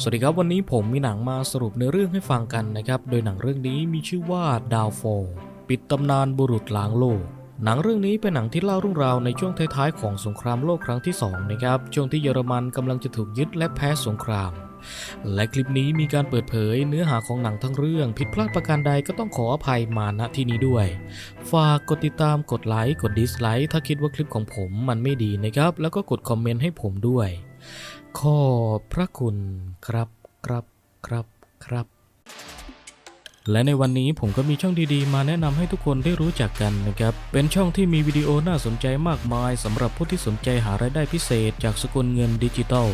สวัสดีครับวันนี้ผมมีหนังมาสรุปในอเรื่องให้ฟังกันนะครับ โดยหนังเรื่องนี้มีชื่อว่าดาวโฟปิดตำนานบุรุษล้างโลก หนังเรื่องนี้เป็นหนังที่เล่าเรื่องราวในช่วงท้ายๆของสงครามโลกครั้งที่สองนะครับช่วงที่เยอรมันกำลังจะถูกยึดและแพ้สงคราม และคลิปนี้มีการเปิดเผยเนื้อหาของหนังทั้งเรื่อง ผิดพลาดประการใดก็ต้องขออภัยมาณที่นี้ด้วย ฝากกดติดตามกดไลค์กดดิสไลค์ถ้าคิดว่าคลิปของผมมันไม่ดีนะครับแล้วก็กดคอมเมนต์ให้ผมด้วย ขอพระคุณครับครับครับครับ และในวันนี้ผมก็มีช่องดีๆ มาแนะนำให้ทุกคนได้รู้จักกันนะครับ เป็นช่องที่มีวิดีโอน่าสนใจมากมายสำหรับผู้ที่สนใจหารายได้พิเศษจากสกุลเงินดิจิทัล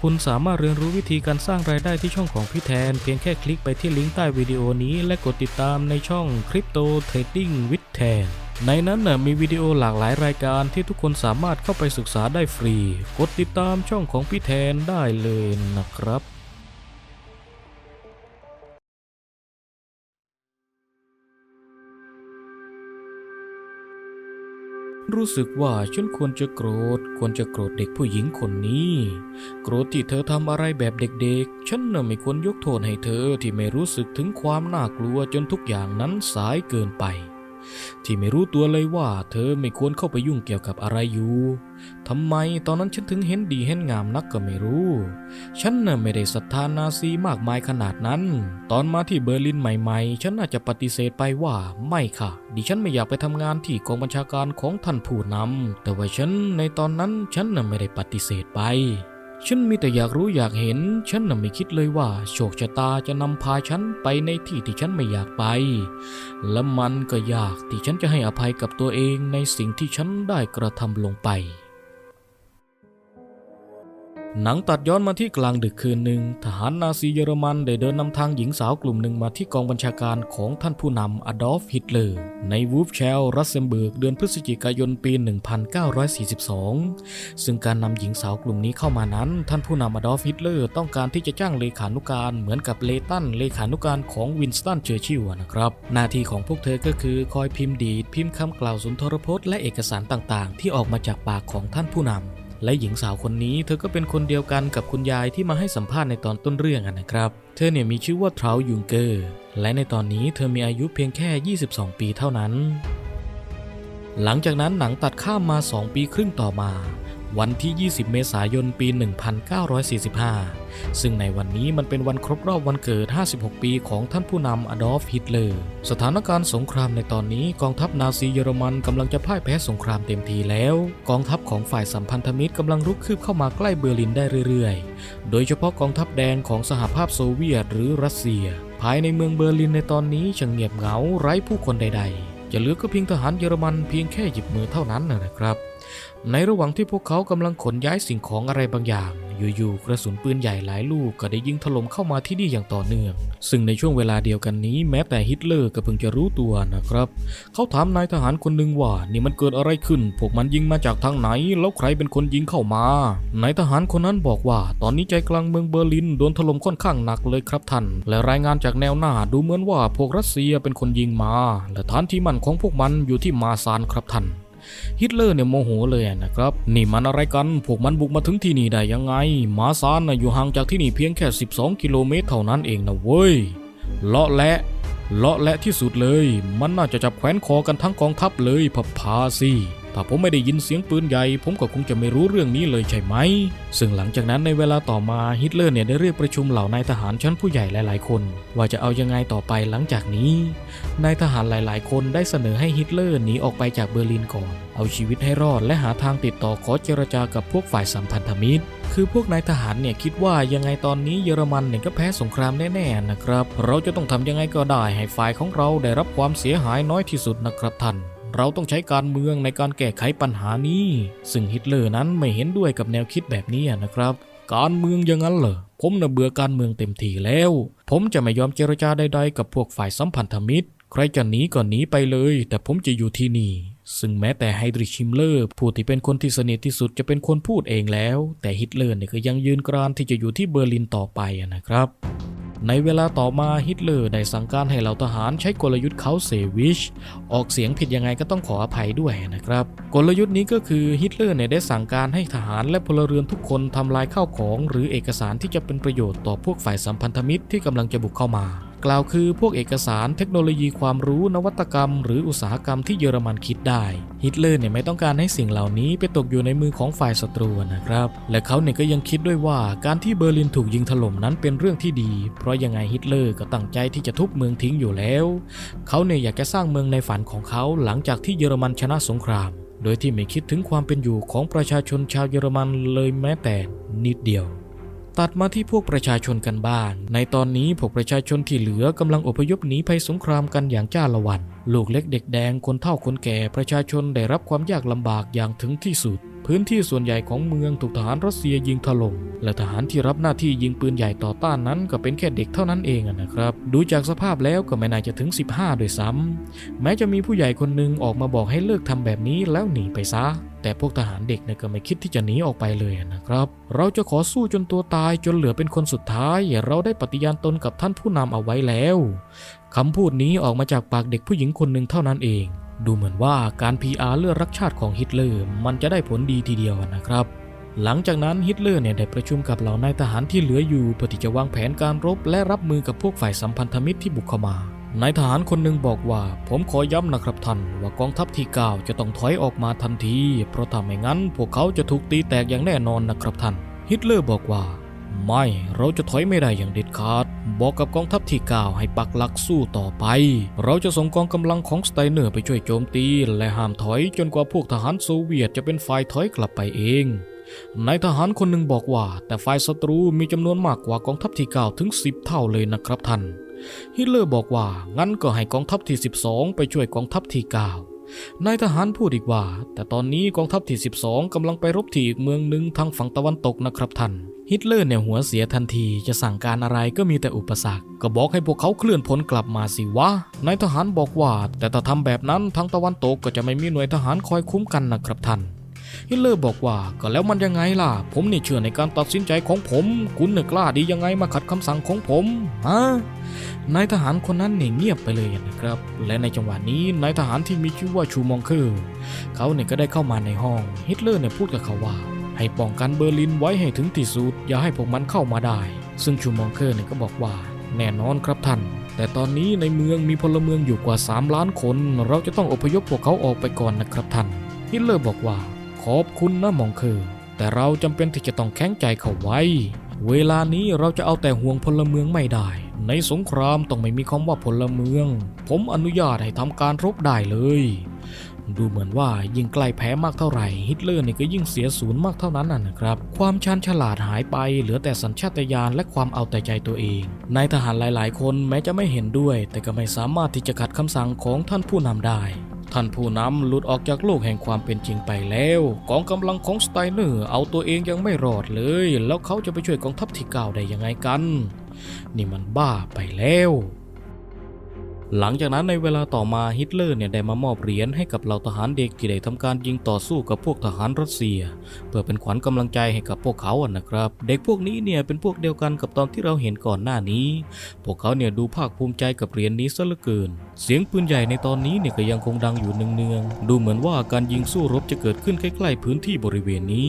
คุณสามารถเรียนรู้วิธีการสร้างรายได้ที่ช่องของพี่แทน เพียงแค่คลิกไปที่ลิงก์ใต้วิดีโอนี้ และกดติดตามในช่อง Crypto Trading with แทน ในนั้นน่ะมีวิดีโอหลากหลายรายการที่ทุกคนสามารถเข้าไปศึกษาได้ฟรี กดติดตามช่องของพี่แทนได้เลยนะครับรู้สึกว่าฉันควรจะโกรธ ควรจะโกรธเด็กผู้หญิงคนนี้ โกรธที่เธอทำอะไรแบบเด็กๆ ฉันน่ะไม่ควรยกโทษให้เธอที่ไม่รู้สึกถึงความน่ากลัวจนทุกอย่างนั้นสายเกินไป ที่ไม่รู้ตัวเลยว่าเธอไม่ควรเข้าไปยุ่งเกี่ยวกับอะไรอยู่ทำไมตอนนั้นฉันถึงเห็นดีเห็นงามนักก็ไม่รู้ ฉันน่ะไม่ได้ศรัทธานาซีมากมายขนาดนั้น ตอนมาที่เบอร์ลินใหม่ๆ ฉันน่าจะปฏิเสธไปว่าไม่ค่ะ ดิฉันไม่อยากไปทำงานที่กองบัญชาการของท่านผู้นำแต่ว่าฉันในตอนนั้นฉันน่ะไม่ได้ปฏิเสธไป ฉันมีแต่อยากรู้อยากเห็น ฉันน่ะไม่คิดเลยว่า โชคชะตาจะนำพาฉันไปในที่ที่ฉันไม่อยากไป และมันก็ยากที่ฉันจะให้อภัยกับตัวเองในสิ่งที่ฉันได้กระทำลงไป หนังตัดย้อนมาที่กลางดึกคืนหนึ่ง ทหารนาซีเยอรมันได้เดินนำทางหญิงสาวกลุ่มหนึ่งมาที่กองบัญชาการของท่านผู้นำอดอล์ฟฮิตเลอร์ ในวูฟเชลรัสเซมเบิร์กเดือนพฤศจิกายนปี 1942 ซึ่งการนำหญิงสาวกลุ่มนี้เข้ามานั้น ท่านผู้นำอดอล์ฟฮิตเลอร์ต้องการที่จะจ้างเลขานุการเหมือนกับเลตันเลขานุการของวินสตันเชอร์ชิลล์นะครับหน้าที่ของพวกเธอก็คือคอยพิมพ์ดีดพิมพ์คำกล่าวสุนทรพจน์และเอกสารต่างๆ ที่ออกมาจากปากของท่านผู้นำ และหญิงสาวคนนี้เธอก็เป็นคนเดียวกันกับคุณยายที่มาให้สัมภาษณ์ในตอนต้นเรื่องนะครับ เธอเนี่ยมีชื่อว่าทราวยุงเกอร์ และในตอนนี้เธอมีอายุเพียงแค่ 22 ปีเท่านั้น หลังจากนั้นหนังตัดข้ามมา 2 ปีครึ่งต่อมา วันที่ 20 เมษายน ปี 1945 ซึ่งในวันนี้มันเป็นวันครบรอบวันเกิด 56 ปีของท่านผู้นำอดอล์ฟฮิตเลอร์ สถานการณ์สงครามในตอนนี้กองทัพนาซีเยอรมันกำลังจะพ่ายแพ้สงครามเต็มทีแล้ว กองทัพของฝ่ายสัมพันธมิตรกำลังรุกคืบเข้ามาใกล้เบอร์ลินได้เรื่อยๆ โดยเฉพาะกองทัพแดงของสหภาพโซเวียตหรือรัสเซีย ภายในเมืองเบอร์ลินในตอนนี้ช่างเงียบเหงาไร้ผู้คนใด ๆ จะเหลือก็เพียงทหารเยอรมันเพียงแค่หยิบมือเท่านั้นนะครับ ในระหว่างที่พวกเขากำลังขนย้ายสิ่งของอะไรบางอย่าง อยู่ๆ กระสุนปืนใหญ่หลายลูกก็ได้ยิงถล่มเข้ามาที่นี่อย่างต่อเนื่อง ซึ่งในช่วงเวลาเดียวกันนี้แม้แต่ฮิตเลอร์ก็เพิ่งจะรู้ตัวนะครับ เขาถามนายทหารคนหนึ่งว่านี่มันเกิดอะไรขึ้น พวกมันยิงมาจากทางไหน แล้วใครเป็นคนยิงเข้ามานายทหารคนนั้นบอกว่า ตอนนี้ใจกลางเมืองเบอร์ลินโดนถล่มค่อนข้างหนักเลยครับท่าน และรายงานจากแนวหน้าดูเหมือนว่าพวกรัสเซียเป็นคนยิงมา และฐานที่มั่นของพวกมันอยู่ที่มาซานครับท่าน ฮิตเลอร์เนี่ยโมโหเลยนะครับนี่มันอะไรกันพวกมันบุกมาถึงที่นี่ได้ยังไงมาซานนะอยู่ห่างจากที่นี่เพียงแค่ 12 กิโลเมตรเท่านั้นเองนะเว้ยเลาะและเลาะและที่สุดเลย มันน่าจะจับแขวนคอกันทั้งกองทัพเลยพับพาสิ ถ้าผมไม่ได้ยินเสียงปืนใหญ่ ผมก็คงจะไม่รู้เรื่องนี้เลยใช่ไหม ซึ่งหลังจากนั้นในเวลาต่อมาฮิตเลอร์เนี่ยได้เรียกประชุมเหล่านายทหารชั้นผู้ใหญ่หลาย ๆ คน ว่าจะเอายังไงต่อไปหลังจากนี้ นายทหารหลาย ๆ คนได้เสนอให้ฮิตเลอร์หนีออกไปจากเบอร์ลินก่อน เอาชีวิตให้รอดและหาทางติดต่อขอเจรจากับพวกฝ่ายสัมพันธมิตร คือพวกนายทหารเนี่ยคิดว่ายังไงตอนนี้เยอรมันเนี่ยก็แพ้สงครามแน่ ๆ นะครับ เราจะต้องทำยังไงก็ได้ให้ฝ่ายของเราได้รับความเสียหายน้อยที่สุดนะครับท่าน เราต้องใช้การเมืองในการแก้ไขปัญหานี้ ซึ่งฮิตเลอร์นั้นไม่เห็นด้วยกับแนวคิดแบบนี้นะครับ การเมืองอย่างนั้นเหรอผมน่ะเบื่อการเมืองเต็มทีแล้ว ผมจะไม่ยอมเจรจาใดๆกับพวกฝ่ายสัมพันธมิตร ใครจะหนีก็หนีไปเลย แต่ผมจะอยู่ที่นี่ ซึ่งแม้แต่ไฮดริชิมเลอร์ผู้ที่เป็นคนที่สนิทที่สุดจะเป็นคนพูดเองแล้ว แต่ฮิตเลอร์เนี่ยก็ยังยืนกรานที่จะอยู่ที่เบอร์ลินต่อไปนะครับ ในเวลาต่อมาฮิตเลอร์ได้สั่งการให้เหล่าทหารใช้กลยุทธ์เขาเซวิช ออกเสียงผิดยังไงก็ต้องขออภัยด้วยนะครับ กลยุทธ์นี้ก็คือฮิตเลอร์เนี่ยได้สั่งการให้ทหารและพลเรือนทุกคนทำลายข้าวของ หรือเอกสารที่จะเป็นประโยชน์ต่อพวกฝ่ายสัมพันธมิตรที่กำลังจะบุกเข้ามา กล่าวคือพวกเอกสารเทคโนโลยีความรู้นวัตกรรม หรืออุตสาหกรรมที่เยอรมันคิดได้ ฮิตเลอร์เนี่ยไม่ต้องการให้สิ่งเหล่านี้ไปตกอยู่ในมือของฝ่ายศัตรูนะครับ และเขาเนี่ยก็ยังคิดด้วยว่าการที่เบอร์ลินถูกยิงถล่มนั้นเป็นเรื่องที่ดี เพราะยังไงฮิตเลอร์ก็ตั้งใจที่จะทุบเมืองทิ้งอยู่แล้ว เขาเนี่ยอยากจะสร้างเมืองในฝันของเขาหลังจากที่เยอรมันชนะสงคราม โดยที่ไม่คิดถึงความเป็นอยู่ของประชาชนชาวเยอรมันเลยแม้แต่นิดเดียว ตัดมาที่พวกประชาชนกันบ้าน ในตอนนี้พวกประชาชนที่เหลือกำลังอพยพหนีภัยสงครามกันอย่างจ้าละวัน ลูกเล็กเด็กแดงคนเฒ่าคนแก่ประชาชนได้รับความยากลำบากอย่างถึงที่สุด พื้นที่ส่วนใหญ่ของเมืองถูกทหารรัสเซียยิงถล่ม และทหารที่รับหน้าที่ยิงปืนใหญ่ต่อต้านนั้นก็เป็นแค่เด็กเท่านั้นเองนะครับ ดูจากสภาพแล้วก็ไม่น่าจะถึง 15ด้วยซ้ำแม้จะมีผู้ใหญ่คนหนึ่งออกมาบอกให้เลิกทำแบบนี้แล้วหนีไปซะ แต่พวกทหารเด็กเนี่ยก็ไม่คิดที่จะหนีออกไปเลยนะครับ เราจะขอสู้จนตัวตายจนเหลือเป็นคนสุดท้าย เราได้ปฏิญาณตนกับท่านผู้นำเอาไว้แล้วคำพูดนี้ออกมาจากปากเด็กผู้หญิงคนหนึ่งเท่านั้นเอง ดูเหมือนว่าการ PR เลือดรักชาติของฮิตเลอร์มันจะได้ผลดีทีเดียวนะครับ หลังจากนั้นฮิตเลอร์เนี่ยได้ประชุมกับเหล่านายทหารที่เหลืออยู่เพื่อที่จะวางแผนการรบและรับมือกับพวกฝ่ายสัมพันธมิตรที่บุกเข้ามานายทหารคนหนึ่งบอกว่า ผมขอย้ำนะครับท่านว่ากองทัพที่9จะต้องถอยออกมาทันที เพราะถ้าไม่งั้น พวกเขาจะถูกตีแตกอย่างแน่นอนนะครับท่าน ฮิตเลอร์บอกว่า ไม่เราจะถอยไม่ได้อย่างเด็ดขาด บอกกับกองทัพที่9ให้ปักหลักสู้ต่อไป เราจะส่งกองกำลังของสไตเนอร์ไปช่วยโจมตี และห้ามถอยจนกว่าพวกทหารโซเวียตจะเป็นฝ่ายถอยกลับไปเองนายทหารคนหนึ่งบอกว่า แต่ฝ่ายศัตรูมีจำนวนมากกว่ากองทัพที่9ถึง 10 เท่าเลยนะครับท่านฮิตเลอร์บอกว่างั้นก็ให้กองทัพที่ 12 ไปช่วยกองทัพที่9นายทหารพูดอีกว่า แต่ตอนนี้กองทัพที่ 12กำลังไปรบที่อีกเมืองหนึ่งทางฝั่งตะวันตกนะครับท่าน ฮิตเลอร์เนี่ยหัวเสียทันทีจะสั่งการอะไรก็มีแต่อุปสรรค ก็บอกให้พวกเขาเคลื่อนพลกลับมาสิวะนายทหารบอกว่า แต่ถ้าทำแบบนั้นทางตะวันตกก็จะไม่มีหน่วยทหารคอยคุ้มกันนะครับท่านฮิตเลอร์บอกว่าก็แล้วมันยังไงล่ะ ผมนี่เชื่อในการตัดสินใจของผม คุณเนี่ยกล้าดียังไงมาขัดคำสั่งของผมฮะนายทหารคนนั้นเนี่ยเงียบไปเลยนะครับ และในจังหวะนี้นายทหารที่มีชื่อว่าชูมองเคอร์เขาเนี่ยก็ได้เข้ามาในห้องฮิตเลอร์เนี่ยพูดกับเขาว่า ให้ป้องกันเบอร์ลินไว้ให้ถึงที่สุดอย่าให้พวกมันเข้ามาได้ ซึ่งชูมองเคอร์เนี่ยก็บอกว่า แน่นอนครับท่าน แต่ตอนนี้ในเมืองมีพลเมืองอยู่กว่า 3 ล้านคน เราจะต้องอพยพพวกเขาออกไปก่อนนะครับท่านฮิตเลอร์บอกว่า ขอบคุณนะมองเคอร์แต่เราจำเป็นที่จะต้องแข็งใจเข้าไว้ เวลานี้เราจะเอาแต่ห่วงพลเมืองไม่ได้ ในสงครามต้องไม่มีคำว่าพลเมือง ผมอนุญาตให้ทำการรบได้เลย ดูเหมือนว่ายิ่งใกล้แพ้มากเท่าไหร่ ฮิตเลอร์เนี่ยก็ยิ่งเสียศูนย์มากเท่านั้นน่ะนะครับ ความชันฉลาดหายไป เหลือแต่สัญชาตญาณและความเอาแต่ใจตัวเองนายทหารหลาย ๆ คนแม้จะไม่เห็นด้วย แต่ก็ไม่สามารถที่จะขัดคำสั่งของท่านผู้นำได้ท่านผู้นำหลุดออกจากโลกแห่งความเป็นจริงไปแล้วกองกำลังของสไตเนอร์เอาตัวเองยังไม่รอดเลย แล้วเขาจะไปช่วยกองทัพที่เก้าได้ยังไงกัน นี่มันบ้าไปแล้ว หลังจากนั้นในเวลาต่อมาฮิตเลอร์เนี่ยได้มามอบเหรียญให้กับเหล่าทหารเด็กที่ได้ทำการยิงต่อสู้กับพวกทหารรัสเซีย เพื่อเป็นขวัญกำลังใจให้กับพวกเขาอะนะครับ เด็กพวกนี้เนี่ยเป็นพวกเดียวกันกับตอนที่เราเห็นก่อนหน้านี้ พวกเขาเนี่ยดูภาคภูมิใจกับเหรียญนี้ซะเหลือเกิน เสียงปืนใหญ่ในตอนนี้เนี่ยก็ยังคงดังอยู่เนืองๆดูเหมือนว่าการยิงสู้รบจะเกิดขึ้นใกล้ๆพื้นที่บริเวณนี้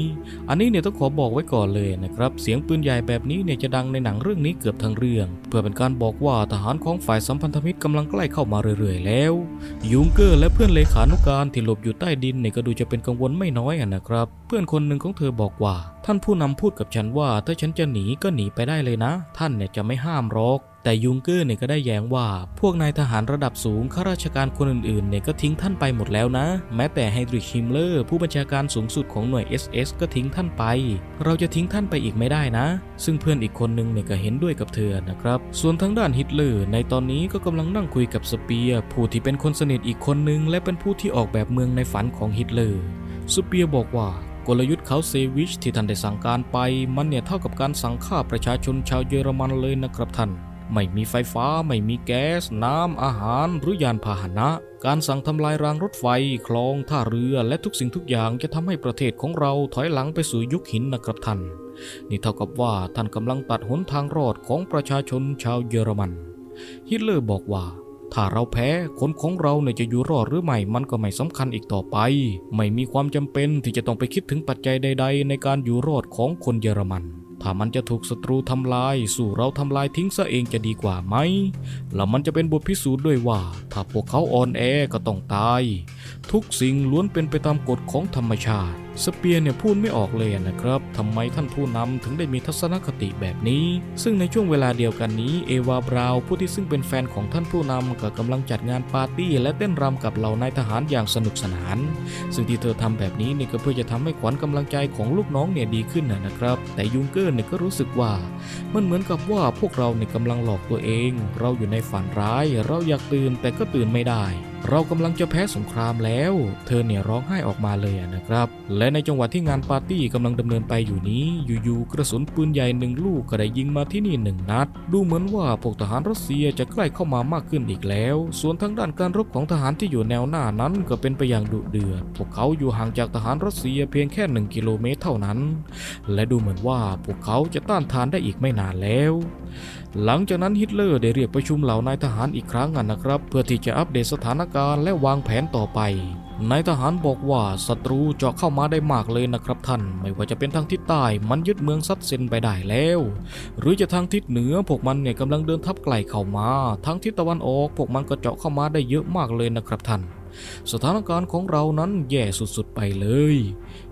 อันนี้เนี่ยต้องขอบอกไว้ก่อนเลยนะครับเสียงปืนใหญ่แบบนี้เนี่ยจะดังในหนังเรื่องนี้เกือบทั้งเรื่อง เพื่อเป็นการบอกว่าทหารของฝ่ายสัมพันธมิตรกำลังใกล้เข้ามาเรื่อยๆแล้ว ยุงเกอร์และเพื่อนเลขานุการที่หลบอยู่ใต้ดินเนี่ยก็ดูจะเป็นกังวลไม่น้อยอะนะครับ เพื่อนคนหนึ่งของเธอบอกว่า ท่านผู้นำพูดกับฉันว่าถ้าฉันจะหนีก็หนีไปได้เลยนะ ท่านเนี่ยจะไม่ห้ามหรอก แต่ยุงเกอร์เนี่ยก็ได้แย้งว่า พวกนายทหารระดับสูงข้าราชการคนอื่นๆเนี่ยก็ทิ้งท่านไปหมดแล้วนะ แม้แต่ไฮดริชฮิมเลอร์ผู้บัญชาการสูงสุดของหน่วย SS ก็ทิ้งท่านไป เราจะทิ้งท่านไปอีกไม่ได้นะ ซึ่งเพื่อนอีกคนนึงเนี่ยก็เห็นด้วยกับเธอนะครับ ส่วนทางด้านฮิตเลอร์ในตอนนี้ก็กำลังนั่งคุยกับสเปียร์ผู้ที่เป็นคนสนิทอีกคนนึงและเป็นผู้ที่ออกแบบเมืองในฝันของฮิตเลอร์สเปียร์บอกว่า กลยุทธ์เขาเซวิชที่ท่านได้สั่งการไป มันเนี่ยเท่ากับการสั่งฆ่าประชาชนชาวเยอรมันเลยนะครับท่าน ไม่มีไฟฟ้า ไม่มีแก๊ส น้ำ อาหาร หรือยานพาหนะ การสั่งทำลายรางรถไฟ คลอง ท่าเรือ และทุกสิ่งทุกอย่างจะทำให้ประเทศของเราถอยหลังไปสู่ยุคหินนะครับท่าน นี่เท่ากับว่าท่านกำลังตัดหนทางรอดของประชาชนชาวเยอรมัน ฮิตเลอร์บอกว่า ถ้าเราแพ้คนของเราเนี่ยจะอยู่รอดหรือไม่มันก็ไม่สำคัญอีกต่อไป ไม่มีความจำเป็นที่จะต้องไปคิดถึงปัจจัยใด ๆ ในการอยู่รอดของคนเยอรมันถ้ามันจะถูกศัตรูทำลาย สู่เราทำลายทิ้งซะเองจะดีกว่าไหม แล้วมันจะเป็นบทพิสูจน์ด้วยว่า ถ้าพวกเขาอ่อนแอก็ต้องตาย ทุกสิ่งล้วนเป็นไปตามกฎของธรรมชาติ สเปียร์เนี่ยพูดไม่ออกเลยนะครับทำไมท่านผู้นำถึงได้มีทัศนคติแบบนี้ ซึ่งในช่วงเวลาเดียวกันนี้ เอวาบราว์ผู้ที่ซึ่งเป็นแฟนของท่านผู้นำก็กำลังจัดงานปาร์ตี้ และเต้นรำกับเหล่านายทหารอย่างสนุกสนาน ซึ่งที่เธอทำแบบนี้เนี่ยก็เพื่อจะทำให้ขวัญกำลังใจของลูกน้องเนี่ยดีขึ้นนะนะครับ แต่ยุงเกอร์เนี่ยก็รู้สึกว่ามันเหมือนกับว่าพวกเราเนี่ยกำลังหลอกตัวเอง เราอยู่ในฝันร้าย เราอยากตื่นแต่ก็ตื่นไม่ได้ เรากำลังจะแพ้สงครามแล้ว เธอเนี่ยร้องไห้ออกมาเลยนะครับ และในจังหวะที่งานปาร์ตี้กำลังดำเนินไปอยู่นี้ อยู่ๆกระสุนปืนใหญ่หนึ่งลูกก็ได้ยิงมาที่นี่หนึ่งนัด ดูเหมือนว่าพวกทหารรัสเซียจะใกล้เข้ามามากขึ้นอีกแล้ว ส่วนทางด้านการรบของทหารที่อยู่แนวหน้านั้นก็เป็นไปอย่างดุเดือด พวกเขาอยู่ห่างจากทหารรัสเซียเพียงแค่หนึ่งกิโลเมตรเท่านั้น และดูเหมือนว่าพวกเขาจะต้านทานได้อีกไม่นานแล้ว หลังจากนั้นฮิตเลอร์ได้เรียกประชุมเหล่านายทหารอีกครั้งนะครับ เพื่อที่จะอัปเดตสถานการณ์และวางแผนต่อไปนายทหารบอกว่าศัตรูเจาะเข้ามาได้มากเลยนะครับท่าน ไม่ว่าจะเป็นทางทิศใต้มันยึดเมืองซัดเซนไปได้แล้ว หรือจะทางทิศเหนือพวกมันเนี่ยกำลังเดินทับไกลเข้ามา ทางทิศตะวันออกพวกมันก็เจาะเข้ามาได้เยอะมากเลยนะครับท่าน สถานการณ์ของเรานั้นแย่สุดๆไปเลย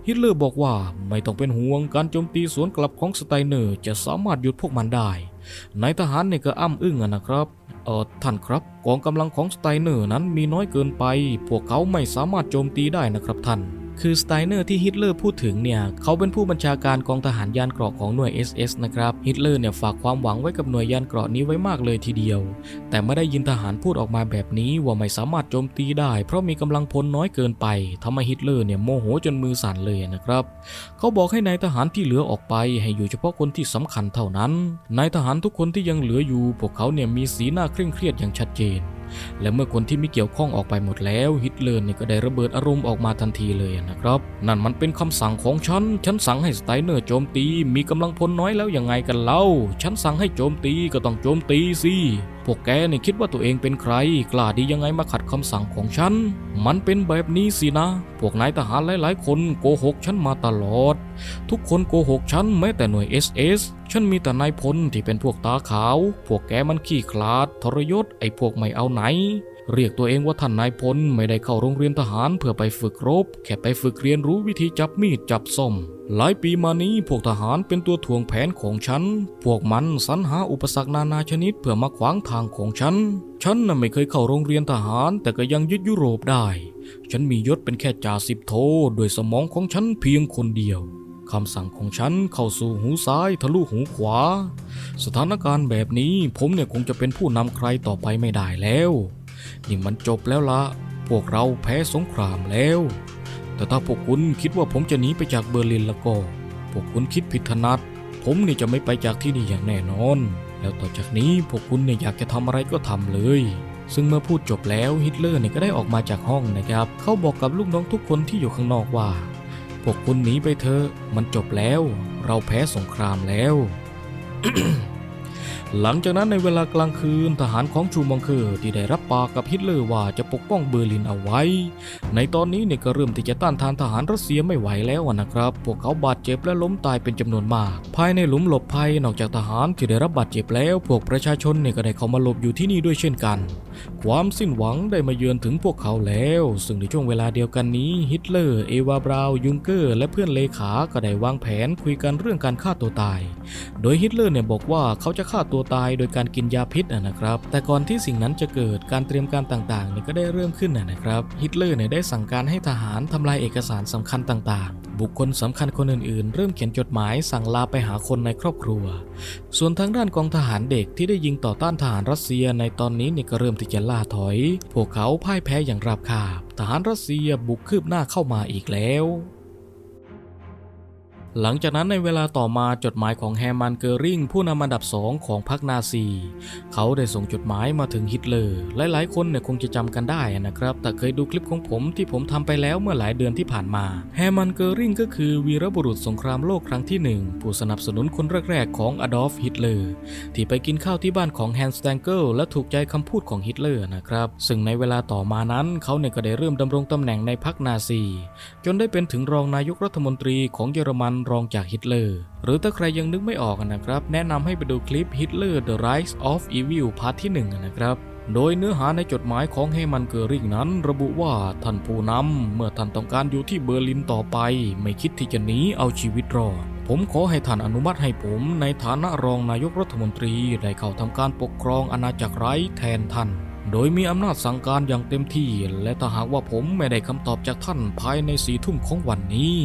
ฮิตเลอร์บอกว่าไม่ต้องเป็นห่วงการโจมตีสวนกลับของสไตเนอร์จะสามารถหยุดพวกมันได้ นายทหารเนี่ยก็อ้ำอึ้งนะครับเออท่านครับกองกำลังของสไตเนอร์นั้นมีน้อยเกินไป พวกเขาไม่สามารถโจมตีได้นะครับท่าน คือสไตเนอร์ที่ฮิตเลอร์พูดถึงเนี่ยเขาเป็นผู้บัญชาการกองทหารยานเกราะของหน่วย SS นะครับฮิตเลอร์เนี่ยฝากความหวังไว้กับหน่วยยานเกราะนี้ไว้มากเลยทีเดียว แต่ไม่ได้ยินทหารพูดออกมาแบบนี้ว่าไม่สามารถโจมตีได้ เพราะมีกำลังพลน้อยเกินไปทำให้ฮิตเลอร์เนี่ยโมโหจนมือสั่นเลยนะครับเขาบอกให้นายทหารที่เหลือออกไป ให้อยู่เฉพาะคนที่สำคัญเท่านั้นนายทหารทุกคนที่ยังเหลืออยู่ พวกเขาเนี่ยมีสีหน้าเคร่งเครียดอย่างชัดเจน และเมื่อคนที่ไม่เกี่ยวข้องออกไปหมดแล้วฮิตเลอร์เนี่ยก็ได้ระเบิดอารมณ์ออกมาทันทีเลยนะครับ นั่นมันเป็นคำสั่งของฉัน ฉันสั่งให้สไตเนอร์โจมตี มีกำลังพลน้อยแล้วยังไงกันเล่า ฉันสั่งให้โจมตีก็ต้องโจมตีสิพวกแกนี่คิดว่าตัวเองเป็นใคร กล้าดียังไงมาขัดคำสั่งของฉัน มันเป็นแบบนี้สินะ พวกนายทหารหลาย ๆ คนโกหกฉันมาตลอด ทุกคนโกหกฉันแม้แต่หน่วย SS ฉันมีแต่นายพลที่เป็นพวกตาขาว พวกแกมันขี้คลาด ทรยศไอ้พวกไม่เอาไหน เรียกตัวเองว่าท่านนายพลไม่ได้เข้าโรงเรียนทหารเพื่อไปฝึกรบ แค่ไปฝึกเรียนรู้วิธีจับมีดจับส้มหลายปีมานี้พวกทหารเป็นตัวถ่วงแผนของฉัน พวกมันสรรหาอุปสรรคนานาชนิดเพื่อมาขวางทางของฉัน ฉันน่ะไม่เคยเข้าโรงเรียนทหาร แต่ก็ยังยึดยุโรปได้ ฉันมียศเป็นแค่จ่าสิบโทโดยสมองของฉันเพียงคนเดียวคำสั่งของฉันเข้าสู่หูซ้ายทะลุหูขวา สถานการณ์แบบนี้ผมเนี่ยคงจะเป็นผู้นำใครต่อไปไม่ได้แล้ว นี่มันจบแล้วละพวกเราแพ้สงครามแล้ว แต่ถ้าพวกคุณคิดว่าผมจะหนีไปจากเบอร์ลินแล้วก็ พวกคุณคิดผิดถนัด ผมนี่จะไม่ไปจากที่นี่อย่างแน่นอน แล้วต่อจากนี้พวกคุณเนี่ยอยากจะทำอะไรก็ทำเลยซึ่งเมื่อพูดจบแล้วฮิตเลอร์เนี่ยก็ได้ออกมาจากห้องนะครับ เขาบอกกับลูกน้องทุกคนที่อยู่ข้างนอกว่า พวกคุณหนีไปเถอะ มันจบแล้ว เราแพ้สงครามแล้ว หลังจากนั้นในเวลากลางคืนทหารของชูมังเคอร์ที่ได้รับปากกับฮิตเลอร์ว่าจะปกป้องเบอร์ลินเอาไว้ ในตอนนี้เนี่ยก็เริ่มที่จะต้านทานทหารรัสเซียไม่ไหวแล้วนะครับ พวกเขาบาดเจ็บและล้มตายเป็นจำนวนมาก ภายในหลุมหลบภัยนอกจากทหารที่ได้รับบาดเจ็บแล้ว พวกประชาชนเนี่ยก็ได้เข้ามาหลบอยู่ที่นี่ด้วยเช่นกัน ความสิ้นหวังได้มาเยือนถึงพวกเขาแล้ว ซึ่งในช่วงเวลาเดียวกันนี้ฮิตเลอร์ เอวาบราวยุงเกอร์ และเพื่อนเลขาก็ได้วางแผนคุยกันเรื่องการฆ่าตัวตาย โดยฮิตเลอร์เนี่ยบอกว่าเขาจะฆ่าตัวตายโดยการกินยาพิษนะครับ แต่ก่อนที่สิ่งนั้นจะเกิดการเตรียมการต่างๆเนี่ยก็ได้เริ่มขึ้นนะครับฮิตเลอร์เนี่ยได้สั่งการให้ทหารทำลายเอกสารสำคัญต่างๆ บุคคลสำคัญคนอื่นๆ เริ่มเขียนจดหมายสั่งลาไปหาคนในครอบครัว ส่วนทางด้านกองทหารเด็กที่ได้ยิงต่อต้านทหารรัสเซียในตอนนี้เนี่ยก็เริ่มที่จะล่าถอย พวกเขาพ่ายแพ้อย่างราบคาบทหารรัสเซียบุกคืบหน้าเข้ามาอีกแล้ว หลังจากนั้นในเวลาต่อมาจดหมายของแฮมันเกอริงผู้นำอันดับสองของพรรคนาซี เขาได้ส่งจดหมายมาถึงฮิตเลอร์หลายๆคนเนี่ยคงจะจำกันได้นะครับ แต่เคยดูคลิปของผมที่ผมทำไปแล้วเมื่อหลายเดือนที่ผ่านมาแฮมันเกอริงก็คือวีรบุรุษสงครามโลกครั้งที่หนึ่งผู้สนับสนุนคนแรกๆของอดอล์ฟฮิตเลอร์ที่ไปกินข้าวที่บ้านของแฮนสแตงเกิลและถูกใจคำพูดของฮิตเลอร์นะครับซึ่งในเวลาต่อมานั้นเขาเนี่ยก็ได้เริ่มดำรงตำแหน่งในพรรคนาซี จนได้เป็นถึงรองนายกรัฐมนตรีของเยอรมันรองจากฮิตเลอร์ หรือถ้าใครยังนึกไม่ออกนะครับ แนะนำให้ไปดูคลิป Hitler The Rise of Evil พาร์ทที่ 1 นะครับโดยเนื้อหาในจดหมายของเฮมันเกอริงนั้น ระบุว่าท่านผู้นำเมื่อท่านต้องการอยู่ที่เบอร์ลินต่อไป ไม่คิดที่จะหนีเอาชีวิตรอด ผมขอให้ท่านอนุมัติให้ผมในฐานะรองนายกรัฐมนตรีได้เข้าทำการปกครองอาณาจักรไร้แทนท่าน โดยมีอำนาจสั่งการอย่างเต็มที่ และถ้าหากว่าผมไม่ได้คำตอบจากท่านภายในสีทุ่มของวันนี้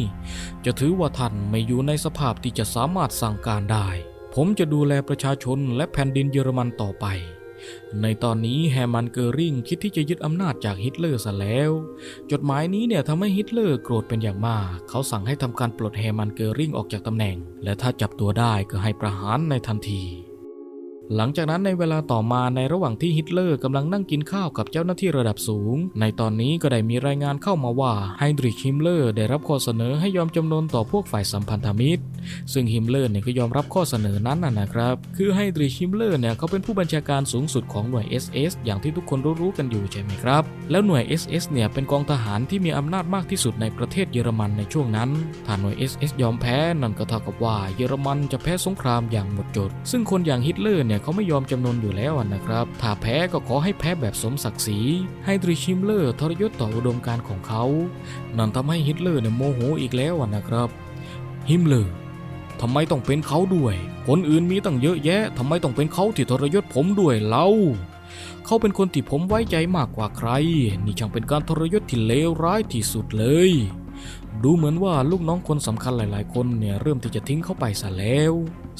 จะถือว่าท่านไม่อยู่ในสภาพที่จะสามารถสั่งการได้ ผมจะดูแลประชาชนและแผ่นดินเยอรมันต่อไป ในตอนนี้แฮมันเกอริงคิดที่จะยึดอำนาจจากฮิตเลอร์ซะแล้ว จดหมายนี้เนี่ยทำให้ฮิตเลอร์โกรธเป็นอย่างมาก เขาสั่งให้ทำการปลดแฮมันเกอริงออกจากตำแหน่ง และถ้าจับตัวได้ก็ให้ประหารในทันที หลังจากนั้นในเวลาต่อมาในระหว่างที่ฮิตเลอร์กำลังนั่งกินข้าวกับเจ้าหน้าที่ระดับสูง ในตอนนี้ก็ได้มีรายงานเข้ามาว่าไฮดริชฮิมเลอร์ได้รับข้อเสนอให้ยอมจำนนต่อพวกฝ่ายสัมพันธมิตร ซึ่งฮิมเลอร์เนี่ยก็ยอมรับข้อเสนอนั้นนะครับ คือไฮดริชฮิมเลอร์เนี่ยเขาเป็นผู้บัญชาการสูงสุดของหน่วย SS อย่างที่ทุกคนรู้ๆกันอยู่ใช่ไหมครับ แล้วหน่วย SS เนี่ยเป็นกองทหารที่มีอำนาจมากที่สุดในประเทศเยอรมันในช่วงนั้นถ้าหน่วย SS ยอมแพ้นั่นก็เท่ากับว่าเยอรมันจะแพ้สงครามอย่างหมดจด ซึ่งคนอย่างฮิตเลอร์เนี่ยเขาไม่ยอมจำนนอยู่แล้วนะครับ ถ้าแพ้ก็ขอให้แพ้แบบสมศักดิ์ศรีไฮดริชิมเลอร์ทรยศต่ออุดมการณ์ของเขา นั่นทำให้ฮิตเลอร์เนี่ยโมโหอีกแล้วนะครับ ฮิมเลอร์ทำไมต้องเป็นเขาด้วย คนอื่นมีตั้งเยอะแยะทำไมต้องเป็นเขาที่ทรยศผมด้วยเล่าเขาเป็นคนที่ผมไว้ใจมากกว่าใคร นี่ช่างเป็นการทรยศที่เลวร้ายที่สุดเลย ดูเหมือนว่าลูกน้องคนสำคัญหลาย ๆ คนเนี่ยเริ่มที่จะทิ้งเขาไปซะแล้ว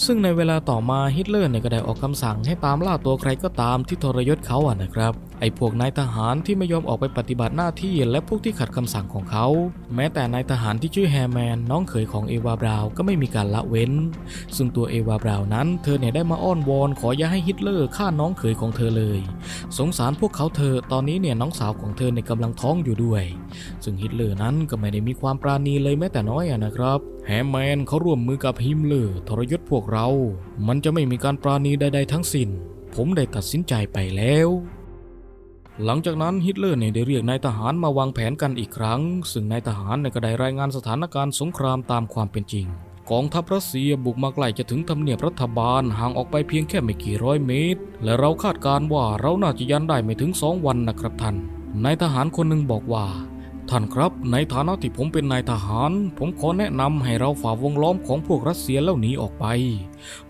ซึ่งในเวลาต่อมาฮิตเลอร์เนี่ยก็ได้ออกคำสั่งให้ตามล่าตัวใครก็ตามที่ทรยศเขาอะนะครับไอ้พวกนายทหารที่ไม่ยอมออกไปปฏิบัติหน้าที่และพวกที่ขัดคำสั่งของเขา แม้แต่นายทหารที่ชื่อแฮแมนน้องเขยของเอวาบราวก็ไม่มีการละเว้น ซึ่งตัวเอวาบราวน์นั้นเธอเนี่ยได้มาอ้อนวอนขออย่าให้ฮิตเลอร์ฆ่าน้องเขยของเธอเลย สงสารพวกเขาเธอตอนนี้เนี่ยน้องสาวของเธอเนี่ยกำลังท้องอยู่ด้วย ซึ่งฮิตเลอร์นั้นก็ไม่ได้มีความปราณีเลยแม้แต่น้อยอะนะครับแฮมแมนเขาร่วมมือกับฮิมเลอร์ทรยศพวกเรา มันจะไม่มีการปราณีใดๆทั้งสิ้น ผมได้ตัดสินใจไปแล้ว หลังจากนั้นฮิตเลอร์เนี่ยได้เรียกนายทหารมาวางแผนกันอีกครั้ง ซึ่งนายทหารเนี่ยก็ได้รายงานสถานการณ์สงครามตามความเป็นจริง กองทัพรัสเซียบุกมาใกล้จะถึงทำเนียบรัฐบาลห่างออกไปเพียงแค่ไม่กี่ร้อยเมตร และเราคาดการณ์ว่าเราน่าจะยันได้ไม่ถึงสองวันนะครับท่านนายทหารคนหนึ่งบอกว่า ท่านครับในฐานะที่ผมเป็นนายทหาร ผมขอแนะนำให้เราฝ่าวงล้อมของพวกรัสเซียแล้วหนีออกไป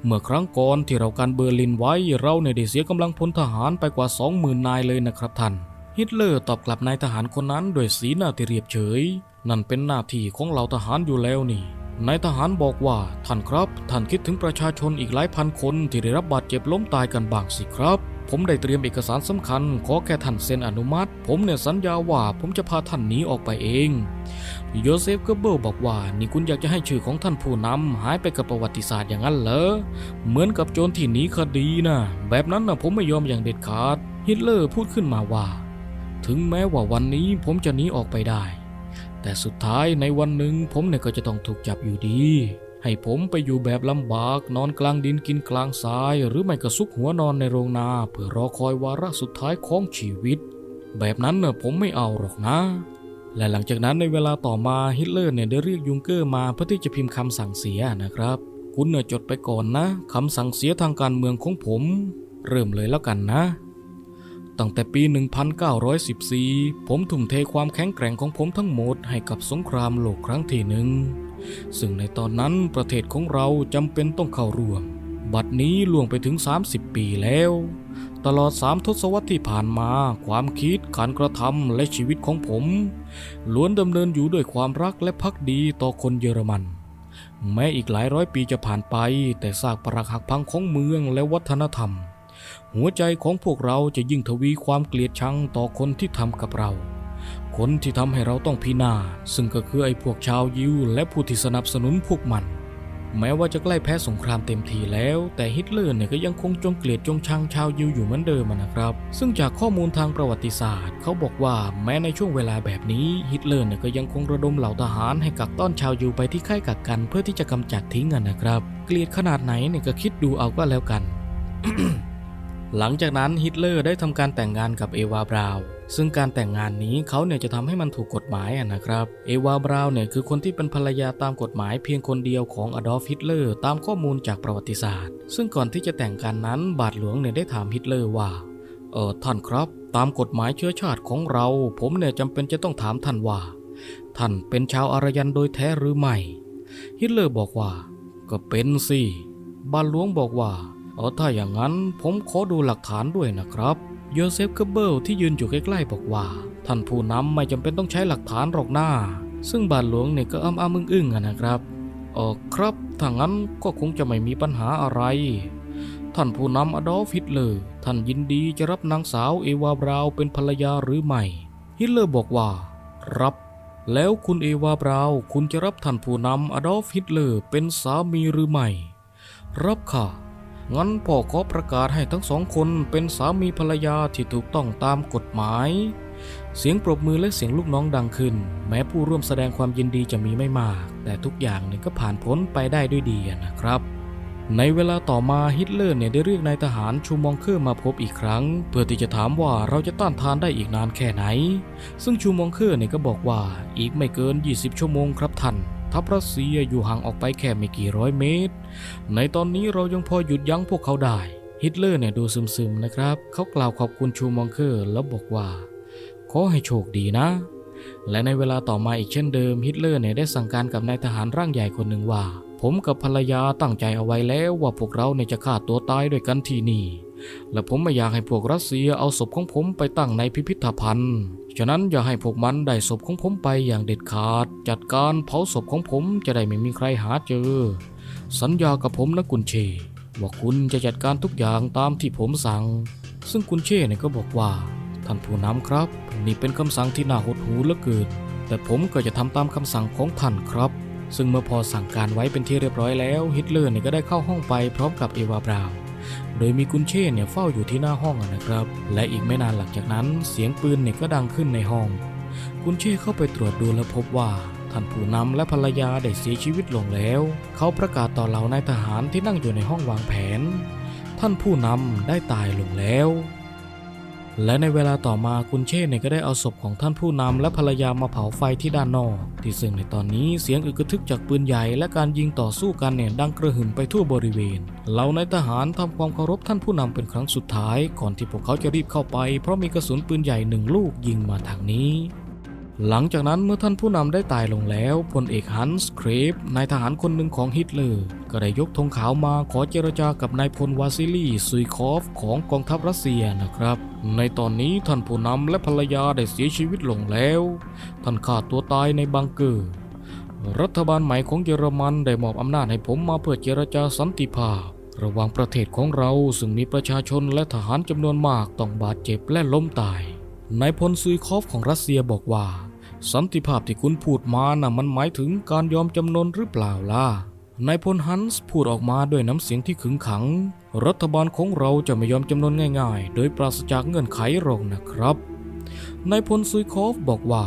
เมื่อครั้งก่อนที่เราการเบอร์ลินไว้เราเนี่ยได้เสียกำลังพลทหารไปกว่า 20,000 นายเลยนะครับท่าน ฮิตเลอร์ตอบกลับนายทหารคนนั้นด้วยสีหน้าที่เรียบเฉย นั่นเป็นหน้าที่ของเราทหารอยู่แล้วนี่นายทหารบอกว่าท่านครับ ท่านคิดถึงประชาชนอีกหลายพันคนที่ได้รับบาดเจ็บล้มตายกันบ้างสิครับ ผมได้เตรียมเอกสารสำคัญ ขอแค่ท่านเซ็นอนุมัติ ผมเนี่ยสัญญาว่าผมจะพาท่านหนีออกไปเองโยเซฟเกเบิลบอกว่า นี่คุณอยากจะให้ชื่อของท่านผู้นำหายไปกับประวัติศาสตร์อย่างนั้นเหรอ เหมือนกับโจรที่หนีคดีนะแบบนั้นนะผมไม่ยอมอย่างเด็ดขาด ฮิตเลอร์พูดขึ้นมาว่า ถึงแม้ว่าวันนี้ผมจะหนีออกไปได้ แต่สุดท้ายในวันหนึ่งผมเนี่ยก็จะต้องถูกจับอยู่ดี ให้ผมไปอยู่แบบลำบากนอนกลางดินกินกลางทราย หรือไม่ก็ซุกหัวนอนในโรงนาเพื่อรอคอยวาระสุดท้ายของชีวิต แบบนั้นเน่ะผมไม่เอาหรอกนะ และหลังจากนั้นในเวลาต่อมาฮิตเลอร์เนี่ยได้เรียกยุงเกอร์มาเพื่อที่จะพิมพ์คำสั่งเสียนะครับ คุณเนี่ยจดไปก่อนนะคำสั่งเสียทางการเมืองของผม เริ่มเลยแล้วกันนะตั้งแต่ปี 1914 ผมทุ่มเทความแข็งแกร่งของผมทั้งหมดให้กับสงครามโลกครั้งที่หนึ่ง ซึ่งในตอนนั้นประเทศของเราจำเป็นต้องเข้าร่วม บัดนี้ล่วงไปถึง 30 ปีแล้ว ตลอดสามทศวรรษที่ผ่านมา ความคิดการกระทำและชีวิตของผม ล้วนดำเนินอยู่ด้วยความรักและภักดีต่อคนเยอรมัน แม้อีกหลายร้อยปีจะผ่านไป แต่ซากปรักหักพังของเมืองและวัฒนธรรม หัวใจของพวกเราจะยิ่งทวีความเกลียดชังต่อคนที่ทำกับเรา คนที่ทำให้เราต้องพินาศซึ่งก็คือไอ้พวกชาวยิวและผู้ที่สนับสนุนพวกมัน แม้ว่าจะใกล้แพ้สงครามเต็มทีแล้ว แต่ฮิตเลอร์เนี่ยก็ยังคงจงเกลียดจงชังชาวยิวอยู่เหมือนเดิมนะครับ ซึ่งจากข้อมูลทางประวัติศาสตร์ เขาบอกว่าแม้ในช่วงเวลาแบบนี้ฮิตเลอร์เนี่ยก็ยังคงระดมเหล่าทหารให้กักต้อนชาวยิวไปที่ค่ายกักกันเพื่อที่จะกำจัดทิ้งกันนะครับ เกลียดขนาดไหนเนี่ยก็คิดดูเอาก็แล้วกัน หลังจากนั้นฮิตเลอร์ได้ทำการแต่งงานกับเอวาบราว ซึ่งการแต่งงานนี้เขาเนี่ยจะทำให้มันถูกกฎหมายนะครับ เอวาบราว์เนี่ยคือคนที่เป็นภรรยาตามกฎหมายเพียงคนเดียวของอดอล์ฟฮิตเลอร์ตามข้อมูลจากประวัติศาสตร์ ซึ่งก่อนที่จะแต่งกันนั้นบาทหลวงเนี่ยได้ถามฮิตเลอร์ว่า เออท่านครับ ตามกฎหมายเชื้อชาติของเรา ผมเนี่ยจำเป็นจะต้องถามท่านว่า ท่านเป็นชาวอารยันโดยแท้หรือไม่ ฮิตเลอร์บอกว่า ก็เป็นสิ บาทหลวงบอกว่า เออถ้าอย่างนั้นผมขอดูหลักฐานด้วยนะครับ โยเซฟเกเบิลที่ยืนอยู่ใกล้ๆบอกว่า ท่านผู้นำไม่จำเป็นต้องใช้หลักฐานหรอกหน้า ซึ่งบาทหลวงเนี่ยก็อ้ำอ้ำอึ้งอึ้งๆอะนะครับเออครับถ้างั้นก็คงจะไม่มีปัญหาอะไร ท่านผู้นำอดอล์ฟฮิตเลอร์ท่านยินดีจะรับนางสาวเอวาบราว์เป็นภรรยาหรือไม่ฮิตเลอร์บอกว่า รับ แล้วคุณเอวาบราว์คุณจะรับท่านผู้นำอดอล์ฟฮิตเลอร์เป็นสามีหรือไม่ รับค่ะ งั้นพ่อขอประกาศให้ทั้งสองคนเป็นสามีภรรยาที่ถูกต้องตามกฎหมาย เสียงปรบมือและเสียงลูกน้องดังขึ้น แม้ผู้ร่วมแสดงความยินดีจะมีไม่มาก แต่ทุกอย่างเนี่ยก็ผ่านพ้นไปได้ด้วยดีนะครับ ในเวลาต่อมาฮิตเลอร์เนี่ยได้เรียกนายทหารชูมองเคอร์มาพบอีกครั้ง เพื่อที่จะถามว่าเราจะต้านทานได้อีกนานแค่ไหน ซึ่งชูมองเคอร์เนี่ยก็บอกว่าอีกไม่เกิน 20 ชั่วโมงครับท่าน ทัพรัสเซียอยู่ห่างออกไปแค่ไม่กี่ร้อยเมตร ในตอนนี้เรายังพอหยุดยั้งพวกเขาได้ ฮิตเลอร์เนี่ยดูซึมๆนะครับ เขากล่าวขอบคุณชูมองเคอร์แล้วบอกว่า ขอให้โชคดีนะ และในเวลาต่อมาอีกเช่นเดิมฮิตเลอร์เนี่ยได้สั่งการกับนายทหารร่างใหญ่คนหนึ่งว่า ผมกับภรรยาตั้งใจเอาไว้แล้วว่าพวกเราเนี่ยจะฆ่าตัวตายด้วยกันที่นี่ และผมไม่อยากให้พวกรัสเซียเอาศพของผมไปตั้งในพิพิธภัณฑ์ ฉะนั้นอย่าให้พวกมันได้ศพของผมไปอย่างเด็ดขาด จัดการเผาศพของผมจะได้ไม่มีใครหาเจอ สัญญากับผมนะกุนเช ว่าคุณจะจัดการทุกอย่างตามที่ผมสั่ง ซึ่งกุนเช่เนี่ยก็บอกว่า ท่านผู้นำครับ นี่เป็นคำสั่งที่น่าหดหูเหลือเกิน แต่ผมก็จะทำตามคำสั่งของท่านครับซึ่งเมื่อพอสั่งการไว้เป็นที่เรียบร้อยแล้ว ฮิตเลอร์เนี่ยก็ได้เข้าห้องไปพร้อมกับเอวาบราว์ โดยมีกุนเช่เนี่ยเฝ้าอยู่ที่หน้าห้องนะครับ และอีกไม่นานหลังจากนั้นเสียงปืนเนี่ยก็ดังขึ้นในห้อง กุนเช่เข้าไปตรวจดูและพบว่าท่านผู้นำและภรรยาได้เสียชีวิตลงแล้ว เขาประกาศต่อเหล่านายทหารที่นั่งอยู่ในห้องวางแผน ท่านผู้นำได้ตายลงแล้ว และในเวลาต่อมาคุณเช่เนี่ยก็ได้เอาศพของท่านผู้นำและภรรยามาเผาไฟที่ด้านนอก ที่ซึ่งในตอนนี้เสียงอึกทึกจากปืนใหญ่และการยิงต่อสู้กันเนี่ยดังกระหึ่มไปทั่วบริเวณ เหล่านายทหารทำความเคารพท่านผู้นำเป็นครั้งสุดท้าย ก่อนที่พวกเขาจะรีบเข้าไป เพราะมีกระสุนปืนใหญ่หนึ่งลูกยิงมาทางนี้ หลังจากนั้นเมื่อท่านผู้นำได้ตายลงแล้วพลเอกฮันส์เครฟนายทหารคนหนึ่งของฮิตเลอร์ ก็ได้ยกธงขาวมาขอเจรจากับนายพลวาซิลีซุยคอฟของกองทัพรัสเซียนะครับ ในตอนนี้ท่านผู้นำและภรรยาได้เสียชีวิตลงแล้ว ท่านฆ่าตัวตายในบังเกอร์ รัฐบาลใหม่ของเยอรมันได้มอบอำนาจให้ผมมาเพื่อเจรจาสันติภาพ ระหว่างประเทศของเราซึ่งมีประชาชนและทหารจำนวนมากต้องบาดเจ็บและล้มตาย นายพลซุยคอฟของรัสเซียบอกว่า สันติภาพที่คุณพูดมาน่ะมันหมายถึงการยอมจำนนหรือเปล่าล่ะนายพลฮันส์พูดออกมาด้วยน้ำเสียงที่ขึงขัง รัฐบาลของเราจะไม่ยอมจำนนง่ายๆ โดยปราศจากเงื่อนไขหรอกนะครับนายพลซุยคอฟบอกว่า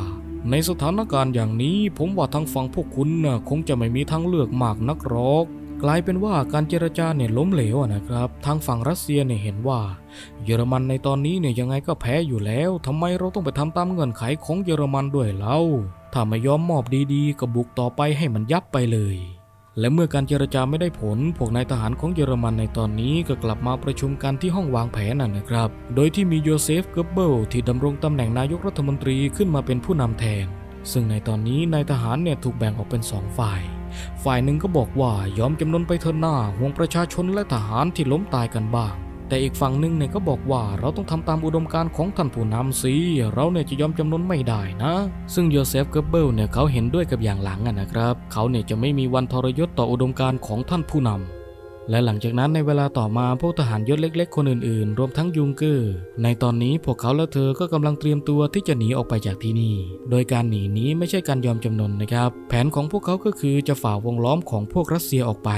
ในสถานการณ์อย่างนี้ผมว่าทางฝั่งพวกคุณน่ะคงจะไม่มีทางเลือกมากนักหรอก กลายเป็นว่าการเจรจาเนี่ยล้มเหลวนะครับ ทางฝั่งรัสเซียเนี่ยเห็นว่า เยอรมันในตอนนี้เนี่ยยังไงก็แพ้อยู่แล้วทำไมเราต้องไปทำตามเงื่อนไขของเยอรมันด้วยเล่าถ้าไม่ยอมมอบดีๆก็บุกต่อไปให้มันยับไปเลย และเมื่อการเจรจาไม่ได้ผล พวกนายทหารของเยอรมันในตอนนี้ก็กลับมาประชุมกันที่ห้องวางแผนน่ะนะครับ โดยที่มีโยเซฟ เกเบิลที่ดำรงตำแหน่งนายกรัฐมนตรีขึ้นมาเป็นผู้นำแทน ซึ่งในตอนนี้นายทหารเนี่ยถูกแบ่งออกเป็นสองฝ่าย ฝ่ายหนึ่งก็บอกว่ายอมจำนนไปเถอะหน้าห่วงประชาชนและทหารที่ล้มตายกันบ้าง แต่อีกฝั่งหนึ่งเนี่ยก็บอกว่าเราต้องทำตามอุดมการณ์ของท่านผู้นำสิเราเนี่ยจะยอมจำนนไม่ได้นะ ซึ่งโยเซฟเกเบิลเนี่ยเขาเห็นด้วยกับอย่างหลังอะนะครับ เขาเนี่ยจะไม่มีวันทรยศต่ออุดมการณ์ของท่านผู้นำ และหลังจากนั้นในเวลาต่อมาพวกทหารยศเล็ก ๆ คนอื่นๆ รวมทั้งยุงเกอร์ในตอนนี้พวกเขาและเธอก็กำลังเตรียมตัวที่จะหนีออกไปจากที่นี่ โดยการหนีนี้ไม่ใช่การยอมจำนนนะครับ แผนของพวกเขาก็คือจะฝ่าวงล้อมของพวกรัสเซียออกไป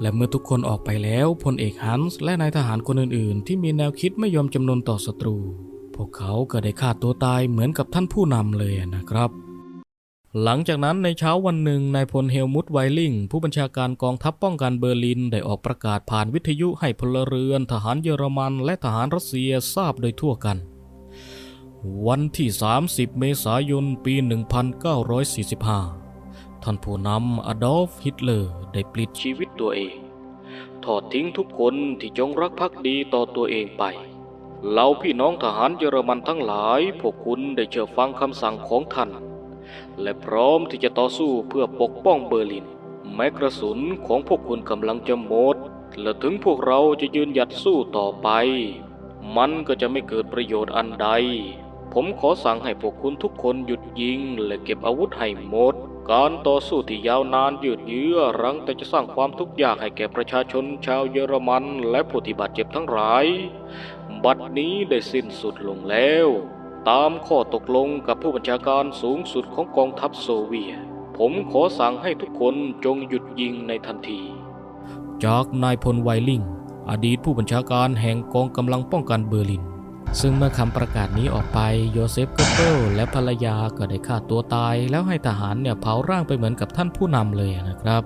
และเมื่อทุกคนออกไปแล้วพลเอกฮันส์และนายทหารคนอื่นๆ ที่มีแนวคิดไม่ยอมจำนนต่อศัตรู พวกเขาก็ได้ฆ่าตัวตายเหมือนกับท่านผู้นำเลยนะครับ หลังจากนั้นในเช้าวันหนึ่งนายพลเฮลมุตไวลิง ผู้บัญชาการกองทัพป้องกันเบอร์ลิน ได้ออกประกาศผ่านวิทยุให้พลเรือน ทหารเยอรมัน และทหารรัสเซียทราบโดยทั่วกัน วันที่ 30 เมษายน ปี 1945 ท่านผู้นำอดอล์ฟฮิตเลอร์ได้ปลิดชีวิตตัวเอง ทอดทิ้งทุกคนที่จงรักภักดีต่อตัวเองไปเหล่าพี่น้องทหารเยอรมันทั้งหลาย พวกคุณได้เชื่อฟังคำสั่งของท่าน และพร้อมที่จะต่อสู้เพื่อปกป้องเบอร์ลิน แม้กระสุนของพวกคุณกำลังจะหมด และถึงพวกเราจะยืนหยัดสู้ต่อไป มันก็จะไม่เกิดประโยชน์อันใด ผมขอสั่งให้พวกคุณทุกคนหยุดยิง และเก็บอาวุธให้หมด การต่อสู้ที่ยาวนานยืดเยื้อรังแต่จะสร้างความทุกข์ยากให้แก่ประชาชนชาวเยอรมัน และผู้ที่บาดเจ็บทั้งหลาย บัดนี้ได้สิ้นสุดลงแล้ว ตามข้อตกลงกับผู้บัญชาการสูงสุดของกองทัพโซเวียต ผมขอสั่งให้ทุกคนจงหยุดยิงในทันที จากนายพลไวลิง อดีตผู้บัญชาการแห่งกองกำลังป้องกันเบอร์ลิน ซึ่งเมื่อคำประกาศนี้ออกไปโยเซฟเกอร์เปลและภรรยาก็ได้ฆ่าตัวตาย แล้วให้ทหารเนี่ยเผาร่างไปเหมือนกับท่านผู้นำเลยนะครับ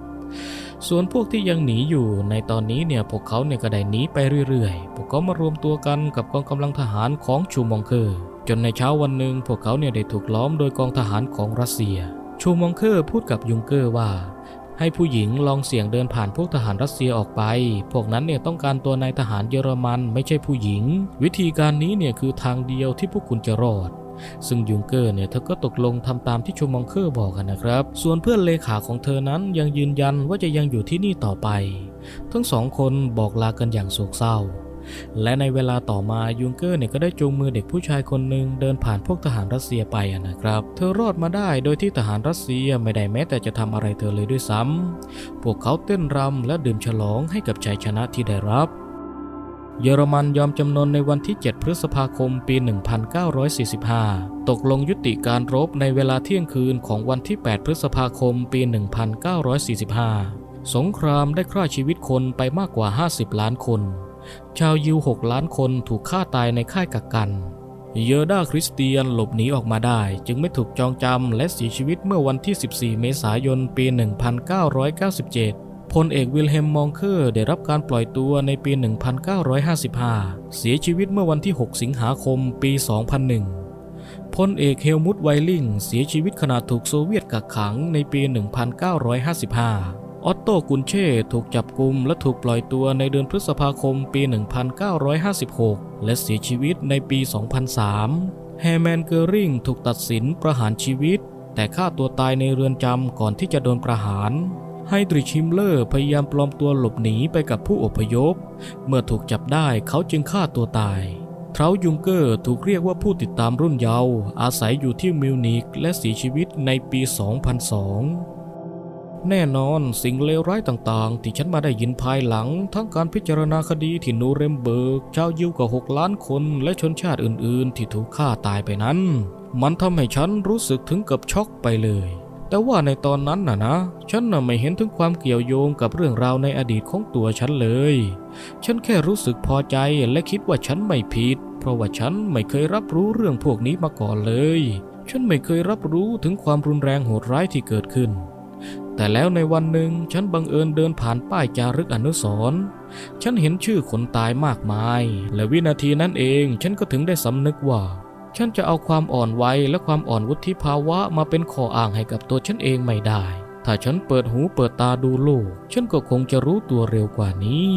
ส่วนพวกที่ยังหนีอยู่ในตอนนี้เนี่ยพวกเขาเนี่ยก็ได้หนีไปเรื่อยๆ พวกเขามารวมตัวกันกับกองกำลังทหารของชูมองเคอร์ จนในเช้าวันหนึ่งพวกเขาเนี่ยได้ถูกล้อมโดยกองทหารของรัสเซีย ชูมองเคอร์พูดกับยุงเกอร์ว่า ให้ผู้หญิงลองเสี่ยงเดินผ่านพวกทหารรัสเซียออกไป พวกนั้นเนี่ยต้องการตัวนายทหารเยอรมันไม่ใช่ผู้หญิง วิธีการนี้เนี่ยคือทางเดียวที่พวกคุณจะรอดซึ่งยุงเกอร์เนี่ยเธอก็ตกลงทำตามที่ชูมองเคอร์บอกกันนะครับ ส่วนเพื่อนเลขาของเธอนั้นยังยืนยันว่าจะยังอยู่ที่นี่ต่อไป ทั้งสองคนบอกลากันอย่างโศกเศร้า และในเวลาต่อมายุงเกอร์เนี่ยก็ได้จูงมือเด็กผู้ชายคนหนึ่งเดินผ่านพวกทหารรัสเซียไปนะครับ เธอรอดมาได้โดยที่ทหารรัสเซียไม่ได้แม้แต่จะทำอะไรเธอเลยด้วยซ้ำพวกเขาเต้นรำและดื่มฉลองให้กับชัยชนะที่ได้รับเยอรมันยอมจำนนในวันที่ 7 พฤษภาคม ปี 1945 ตกลงยุติการรบในเวลาเที่ยงคืนของวันที่ 8 พฤษภาคม ปี 1945 สงครามได้ฆ่าชีวิตคนไปมากกว่า 50 ล้านคน ชาวยิว 6 ล้านคนถูกฆ่าตายในค่ายกักกัน เยอดาคริสเตียนหลบหนีออกมาได้ จึงไม่ถูกจองจำและเสียชีวิตเมื่อวันที่ 14 เมษายน ปี 1997 พลเอกวิลเฮมมองเคอร์ได้รับการปล่อยตัวในปี 1955 เสียชีวิตเมื่อวันที่ 6 สิงหาคม ปี 2001พลเอกเฮลมุตไวลิงเสียชีวิตขณะถูกโซเวียตกักขังในปี 1955 ออตโตกุนเช่ถูกจับกุมและถูกปล่อยตัวในเดือนพฤษภาคมปี 1956 และเสียชีวิตในปี 2003 แฮแมนเกอริงถูกตัดสินประหารชีวิต แต่ฆ่าตัวตายในเรือนจำก่อนที่จะโดนประหารไฮดริชชิมเลอร์พยายามปลอมตัวหลบหนีไปกับผู้อพยพ เมื่อถูกจับได้เขาจึงฆ่าตัวตายเทรายุงเกอร์ถูกเรียกว่าผู้ติดตามรุ่นเยาว์อาศัยอยู่ที่มิวนิกและเสียชีวิตในปี 2002 แน่นอนสิ่งเลวร้ายต่างๆ ที่ฉันมาได้ยินภายหลัง ทั้งการพิจารณาคดีที่นูเรมเบิร์ก ชาวยิวกว่า6ล้านคนและชนชาติอื่นๆ ที่ถูกฆ่าตายไปนั้น มันทำให้ฉันรู้สึกถึงกับช็อกไปเลย แต่ว่าในตอนนั้นน่ะนะ ฉันน่ะไม่เห็นถึงความเกี่ยวโยงกับเรื่องราวในอดีตของตัวฉันเลย ฉันแค่รู้สึกพอใจและคิดว่าฉันไม่ผิด เพราะว่าฉันไม่เคยรับรู้เรื่องพวกนี้มาก่อนเลย ฉันไม่เคยรับรู้ถึงความรุนแรงโหดร้ายที่เกิดขึ้น แต่แล้วในวันหนึ่งฉันบังเอิญเดินผ่านป้ายจารึกอนุสรณ์ฉันเห็นชื่อคนตายมากมาย และวินาทีนั้นเองฉันก็ถึงได้สำนึกว่า ฉันจะเอาความอ่อนวัยและความอ่อนวุฒิภาวะมาเป็นข้ออ้างให้กับตัวฉันเองไม่ได้ ถ้าฉันเปิดหูเปิดตาดูโลก ฉันก็คงจะรู้ตัวเร็วกว่านี้